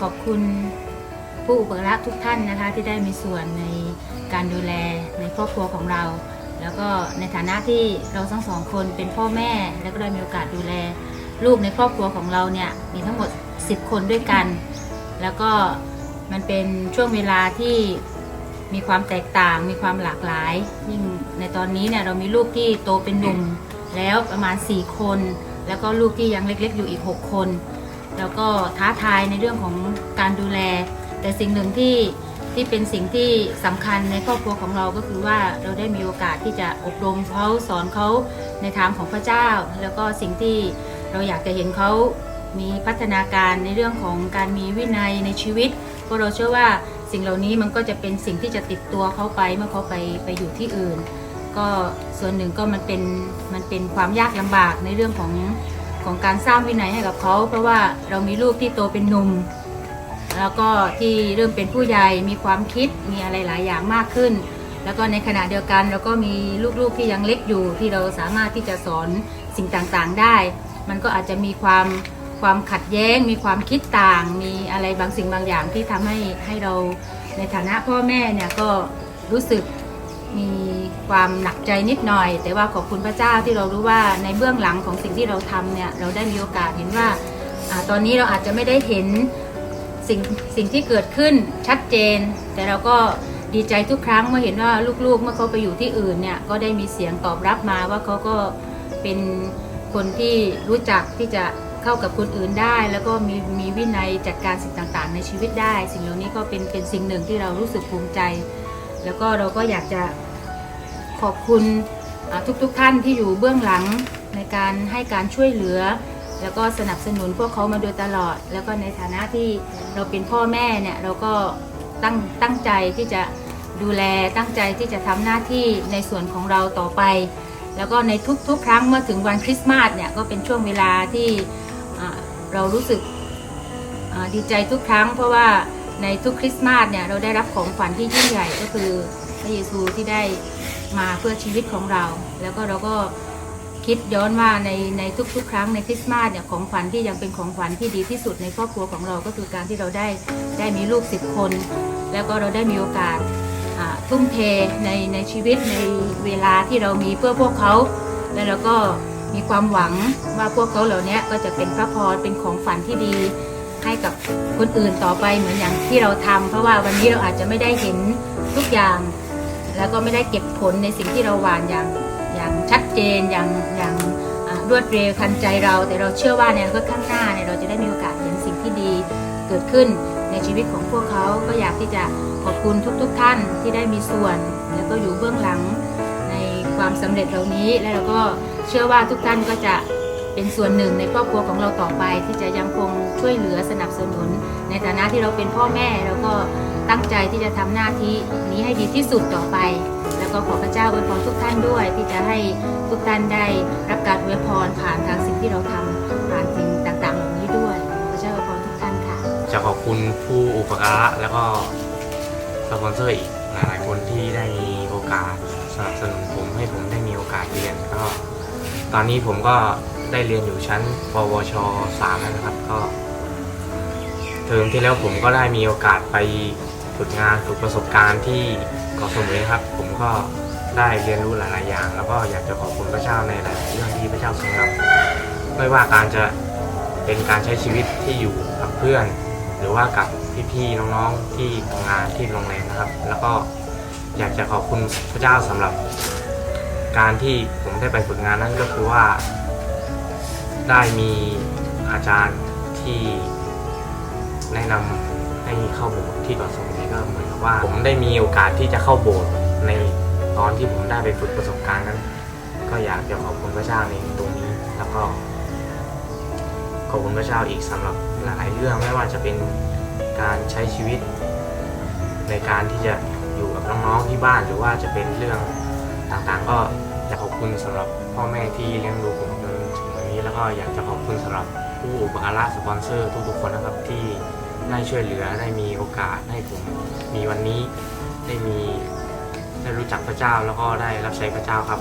ขอบคุณผู้อุปการะทุกท่านนะคะ ที่ได้มีส่วนในการดูแลในครอบครัวของเรา แล้วก็ในฐานะที่เราทั้งสองคนเป็นพ่อแม่ แล้วก็ได้มีโอกาสดูแลลูกในครอบครัวของเราเนี่ยมีทั้งหมด 10 คนด้วยกัน แล้วก็มันเป็นช่วงเวลาที่มีความแตกต่างมีความหลากหลาย ยิ่งในตอนนี้เนี่ยเรามีลูกที่โตเป็นหนุ่มแล้วประมาณ 4 คน แล้วก็ลูกที่ยังเล็กๆอยู่อีก 6 คน แล้วก็ท้าทายในเรื่องของการดูแล แต่สิ่งหนึ่งที่ที่เป็นสิ่งที่สำคัญในครอบครัวของเราก็คือว่าเราได้มีโอกาสที่จะอบรมเขาสอนเขาในทางของพระเจ้า แล้วก็สิ่งที่เราอยากจะเห็นเขามีพัฒนาการในเรื่องของการมีวินัยในชีวิตเพราะเราเชื่อว่าสิ่งเหล่านี้มันก็จะเป็นสิ่งที่จะติดตัวเขาไปเมื่อเขาไปไปอยู่ที่อื่น ก็ส่วนหนึ่งก็มันเป็นมันเป็นความยากลำบากในเรื่องของ ของการสร้างวินัยให้กับเขา เพราะว่าเรามีลูกที่โตเป็นหนุ่ม แล้วก็ที่เริ่มเป็นผู้ใหญ่มีความคิดมีอะไรหลายอย่างมากขึ้น แล้วก็ในขณะเดียวกันเราก็มีลูกๆที่ยังเล็กอยู่ที่เราสามารถที่จะสอนสิ่งต่างๆได้ มันก็อาจจะมีความความขัดแย้ง มีความคิดต่าง มีอะไรบางสิ่งบางอย่างที่ทำให้ให้เราในฐานะพ่อแม่เนี่ยก็รู้สึก มีความหนักใจนิดหน่อย แต่ว่าขอบคุณพระเจ้าที่เรารู้ว่าในเบื้องหลังของสิ่งที่เราทำเนี่ยเราได้มีโอกาสเห็นว่าอตอนนี้เราอาจจะไม่ได้เห็นสิ่งสิ่งที่เกิดขึ้นชัดเจน แต่เราก็ดีใจทุกครั้งเมื่อเห็นว่าลูกๆ เมื่อเขาไปอยู่ที่อื่นเนี่ยก็ได้มีเสียงตอบรับมาว่าเขาก็เป็นคนที่รู้จักที่จะเข้ากับคนอื่นได้ แล้วก็มีมีวินัยจัดการสิ่งต่างๆ ในชีวิตได้ สิ่งเหล่านี้ก็เป็นเป็นสิ่งหนึ่งที่เรารู้สึกภูมิใจ แล้วก็เราก็อยากจะ ขอบคุณทุกๆทท่านที่อยู่เบื้องหลังในการให้การช่วยเหลือ แล้วก็สนับสนุนพวกเขามาโดยตลอด แล้วก็ในฐานะที่เราเป็นพ่อแม่เนี่ยเราก็ตั้งตั้งใจที่จะดูแลตั้งใจที่จะทำหน้าที่ในส่วนของเราต่อไป แล้วก็ในทุกๆ ครั้งเมื่อถึงวันคริสต์มาสเนี่ยก็เป็นช่วงเวลาที่เรารู้สึกดีใจทุกครั้ง เพราะว่าในทุกคริสต์มาสเนี่ยเราได้รับของขวัญที่ยิ่งใหญ่ก็คือพระเยซูที่ได้ มาเพื่อชีวิตของเรา แล้วก็เราก็คิดย้อนว่าในในทุกๆ ครั้งในคริสต์มาสเนี่ยของขวัญที่ยังเป็นของขวัญที่ดีที่สุดในครอบครัวของเราก็คือการที่เราได้ได้มีลูกสิบคน แล้วก็เราได้มีโอกาสอ่าทุ่มเทในในชีวิตในเวลาที่เรามีเพื่อพวกเขาแล้วเราก็มีความหวังว่าพวกเขาเหล่านี้ก็จะเป็นพระพรเป็นของฝันที่ดีให้กับคนอื่นต่อไปเหมือนอย่างที่เราทำเพราะว่าวันนี้เราอาจจะไม่ได้เห็นทุกอย่าง แล้วก็ไม่ได้เก็บผลในสิ่งที่เราหวานอย่างอย่างชัดเจนอย่างอย่างรวดเร็วทันใจเรา แต่เราเชื่อว่าในก็ข้างหน้าเนี่ยเราจะได้มีโอกาสเห็นสิ่งที่ดีเกิดขึ้นในชีวิตของพวกเขาก็อยากที่จะขอบคุณทุกๆทท่านที่ได้มีส่วน แล้วก็อยู่เบื้องหลังในความสำเร็จเหล่านี้ และเราก็เชื่อว่าทุกท่านก็จะ เป็นส่วนหนึ่งในครอบครัวของเราต่อไป ที่จะยังคงช่วยเหลือสนับสนุน ในฐานะที่เราเป็นพ่อแม่เราก็ตั้งใจที่จะทำหน้าที่นี้ให้ดีที่สุดต่อไป แล้วก็ขอพระเจ้าอวยพรทุกท่านด้วย ที่จะให้ทุกท่านได้รับการอวยพรผ่านทางสิ่งที่เราทำผ่านสิ่งต่างๆเหล่านี้ด้วยพระเจ้าอวยพรทุกท่านค่ะจะขอบคุณผู้อุปการะแล้วก็สปอนเซอร์อีกหลายๆคนที่ได้มีโอกาสสนับสนุนผมให้ผมได้มีโอกาสเรียนก็ ตอนนี้ผมก็ ได้เรียนอยู่ชั้นปวช3นะครับ ก็เทอมที่แล้วผมก็ได้มีโอกาสไปฝึกงานฝึกประสบการณ์ที่เกาะสมุยครับ ผมก็ได้เรียนรู้หลาย ๆ อย่าง แล้วก็อยากจะขอบคุณพระเจ้าในหลายๆเรื่องที่พระเจ้าทรงรับไม่ว่าการจะเป็นการใช้ชีวิตที่อยู่กับเพื่อน หรือว่ากับพี่ ๆ น้อง ๆ ที่ทำงานที่โรงแรมนะครับ แล้วก็อยากจะขอบคุณพระเจ้าสำหรับ การที่ผมได้ไปฝึกงานนั่นก็คือว่า ได้มีอาจารย์ที่แนะนำให้เข้าโบสถ์ที่เกาะสมุยก็เหมือนกับว่า ผมได้มีโอกาสที่จะเข้าโบสถ์ในตอนที่ผมได้ไปฝึกประสบการณ์นั้น ก็อยากจะขอบคุณพระเจ้าในตรงนี้ แล้วก็ขอบคุณพระเจ้าอีกสำหรับหลายเรื่องไม่ว่าจะเป็นการใช้ชีวิต ในการที่จะอยู่กับน้องๆที่บ้านหรือว่าจะเป็นเรื่องต่างๆ ก็อยากขอบคุณสำหรับพ่อแม่ที่เลี้ยงดูผม นี้แล้วก็อยากจะขอบคุณสำหรับผู้อุปการะสปอนเซอร์ทุกๆคนนะครับที่ได้ช่วยเหลือได้มีโอกาสให้ผมมีวันนี้ได้มีได้รู้จักพระเจ้าแล้วก็ได้รับใช้พระเจ้าครับ